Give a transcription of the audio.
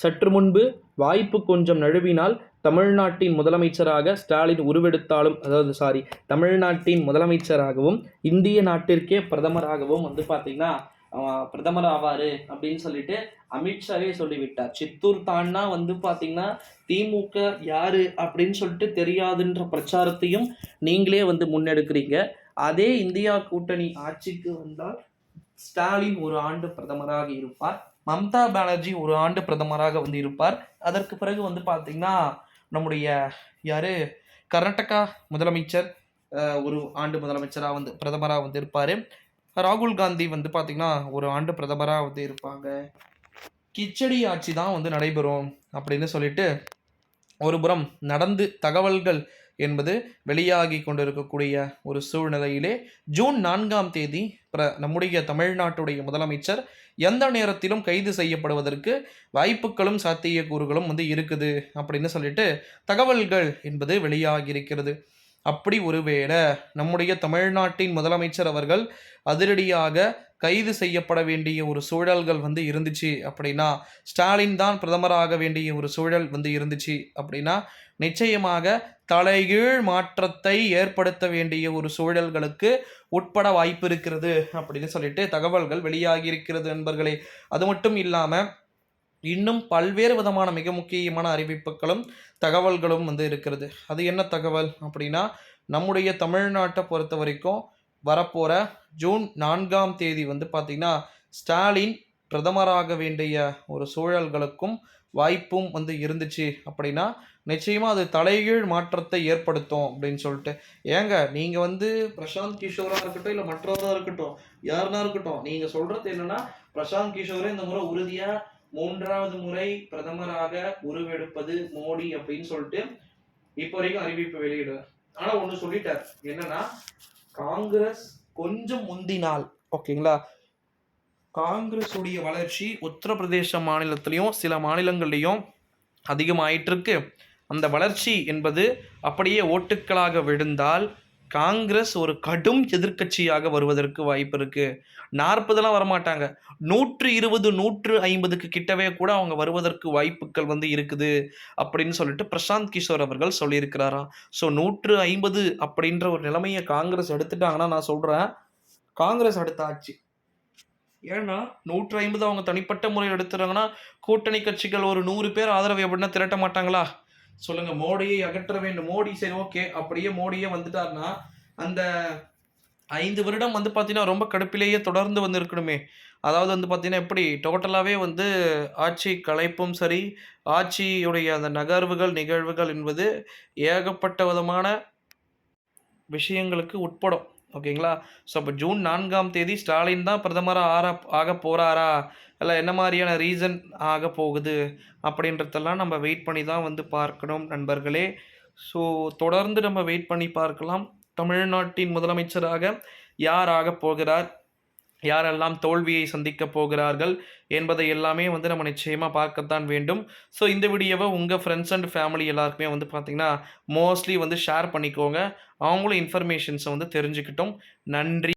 சற்று முன்பு வாய்ப்பு கொஞ்சம் நழுவினால் தமிழ்நாட்டின் முதலமைச்சராக ஸ்டாலின் உருவெடுத்தாலும் அதாவது சாரி தமிழ்நாட்டின் முதலமைச்சராகவும் இந்திய நாட்டிற்கே பிரதமராகவும் வந்து பார்த்தீங்கன்னா பிரதமர் ஆவார் அப்படின்னு சொல்லிட்டு அமித்ஷாவே சொல்லிவிட்டார். சித்தூர் தான்னா வந்து பார்த்தீங்கன்னா திமுக யாரு அப்படின்னு சொல்லிட்டு தெரியாதுன்ற பிரச்சாரத்தையும் நீங்களே வந்து முன்னெடுக்கிறீங்க. அதே இந்தியா கூட்டணி ஆட்சிக்கு வந்தால் ஸ்டாலின் ஒரு ஆண்டு பிரதமராக இருப்பார். மம்தா பானர்ஜி ஒரு ஆண்டு பிரதமராக வந்து இருப்பார். அதற்கு பிறகு வந்து பார்த்தீங்கன்னா நம்முடைய யாரு? கர்நாடகா முதலமைச்சர் ஒரு ஆண்டு முதலமைச்சராக வந்து பிரதமராக வந்து இருப்பார். ராகுல் காந்தி வந்து பார்த்தீங்கன்னா ஒரு ஆண்டு பிரதமராக வந்து இருப்பாங்க. கிச்சடி ஆட்சி தான் வந்து நடைபெறும் அப்படின்னு சொல்லிட்டு ஒருபுறம் நடந்து தகவல்கள் என்பது வெளியாகி கொண்டிருக்கக்கூடிய ஒரு சூழ்நிலையிலே ஜூன் நான்காம் தேதி பிர நம்முடைய தமிழ்நாட்டுடைய முதலமைச்சர் எந்த நேரத்திலும் கைது செய்யப்படுவதற்கு வாய்ப்புகளும் சாத்தியக்கூறுகளும் வந்து இருக்குது அப்படின்னு சொல்லிட்டு தகவல்கள் என்பது வெளியாகி இருக்கிறது அப்படி ஒருவேளை நம்முடைய தமிழ்நாட்டின் முதலமைச்சர் அவர்கள் அதிரடியாக கைது செய்யப்பட வேண்டிய ஒரு சூழல்கள் வந்து இருந்துச்சு அப்படின்னா ஸ்டாலின் தான் பிரதமராக வேண்டிய ஒரு சூழல் வந்து இருந்துச்சு அப்படின்னா நிச்சயமாக தலைகீழ் மாற்றத்தை ஏற்படுத்த வேண்டிய ஒரு சூழல்களுக்கு உட்பட வாய்ப்பு இருக்கிறது அப்படின்னு சொல்லிட்டு தகவல்கள் வெளியாகி இருக்கிறது நண்பர்களே. அது மட்டும் இல்லாமல் இன்னும் பல்வேறு விதமான மிக முக்கியமான அறிவிப்புகளும் தகவல்களும் வந்து இருக்கிறது. அது என்ன தகவல் அப்படின்னா நம்முடைய தமிழ்நாட்டை பொறுத்த வரைக்கும் வரப்போகிற ஜூன் நான்காம் தேதி வந்து பார்த்திங்கன்னா ஸ்டாலின் பிரதமராக வேண்டிய ஒரு சூழல்களுக்கும் வாய்ப்பும் வந்து இருந்துச்சு அப்படின்னா நிச்சயமாக அது தலைகீழ் மாற்றத்தை ஏற்படுத்தும் அப்படின்னு சொல்லிட்டு. ஏங்க நீங்கள் வந்து பிரசாந்த் கிஷோராக இருக்கட்டும் இல்லை மற்றவராக இருக்கட்டும் யாருனா இருக்கட்டும் நீங்கள் சொல்கிறது என்னன்னா பிரசாந்த் கிஷோரே இந்த முறை உறுதியாக மூன்றாவது முறை பிரதமராக உருவெடுப்பது மோடி அப்படின்னு சொல்லிட்டு இப்போ வரைக்கும் அறிவிப்பு வெளியிடுவார் ஆனா ஒண்ணு சொல்லிட்டார். என்னன்னா காங்கிரஸ் கொஞ்சம் முந்தினால் ஓகேங்களா? காங்கிரஸுடைய வளர்ச்சி உத்தரப்பிரதேச மாநிலத்திலையும் சில மாநிலங்கள்லையும் அதிகமாயிட்டு இருக்கு அந்த வளர்ச்சி என்பது அப்படியே ஓட்டுக்களாக விழுந்தால் காங்கிரஸ் ஒரு கடும் எதிர்க்கட்சியாக வருவதற்கு வாய்ப்பு இருக்குது நாற்பதெல்லாம் வரமாட்டாங்க. நூற்று இருபது நூற்று ஐம்பதுக்கு கிட்டவே கூட அவங்க வருவதற்கு வாய்ப்புகள் வந்து இருக்குது அப்படின்னு சொல்லிட்டு பிரசாந்த் கிஷோர் அவர்கள் சொல்லியிருக்கிறாராம் ஸோ நூற்று ஐம்பது அப்படின்ற ஒரு நிலைமையை காங்கிரஸ் எடுத்துட்டாங்கன்னா நான் சொல்கிறேன் காங்கிரஸ் அடுத்த ஆட்சி. ஏன்னா நூற்று ஐம்பது அவங்க தனிப்பட்ட முறையில் எடுத்துறாங்கன்னா கூட்டணி கட்சிகள் ஒரு நூறு பேர் ஆதரவு எப்படின்னா திரட்ட மாட்டாங்களா? சொல்லுங்க மோடியை அகற்ற வேண்டும். மோடி சரி ஓகே. அப்படியே மோடியே வந்துட்டாருன்னா அந்த ஐந்து வருடம் வந்து பார்த்தீங்கன்னா ரொம்ப கடுப்பிலேயே தொடர்ந்து வந்து இருக்கணுமே அதாவது வந்து பார்த்தீங்கன்னா எப்படி? டோட்டலாகவே வந்து ஆட்சி கலைப்பும் சரி ஆட்சியுடைய அந்த நகர்வுகள் நிகழ்வுகள் என்பது ஏகப்பட்ட விதமான விஷயங்களுக்கு உட்படும். ஓகேங்களா? ஸோ அப்போ ஜூன் நான்காம் தேதி ஸ்டாலின் தான் பிரதமராக ஆற ஆக போகிறாரா இல்லை என்ன மாதிரியான ரீசன் ஆக போகுது? அப்படின்றதெல்லாம் நம்ம வெயிட் பண்ணி தான் வந்து பார்க்கணும் நண்பர்களே. ஸோ தொடர்ந்து நம்ம வெயிட் பண்ணி பார்க்கலாம். தமிழ்நாட்டின் முதலமைச்சராக யார் ஆகப் போகிறார்? யாரெல்லாம் தோல்வியை சந்திக்க போகிறார்கள் என்பதை எல்லாமே வந்து நம்ம நிச்சயமாக பார்க்கத்தான் வேண்டும். ஸோ இந்த வீடியோவை உங்கள் ஃப்ரெண்ட்ஸ் அண்ட் ஃபேமிலி எல்லாருக்குமே வந்து பார்த்திங்கன்னா மோஸ்ட்லி வந்து ஷேர் பண்ணிக்கோங்க. அவங்களும் இன்ஃபர்மேஷன்ஸை வந்து தெரிஞ்சுக்கிட்டோம். நன்றி.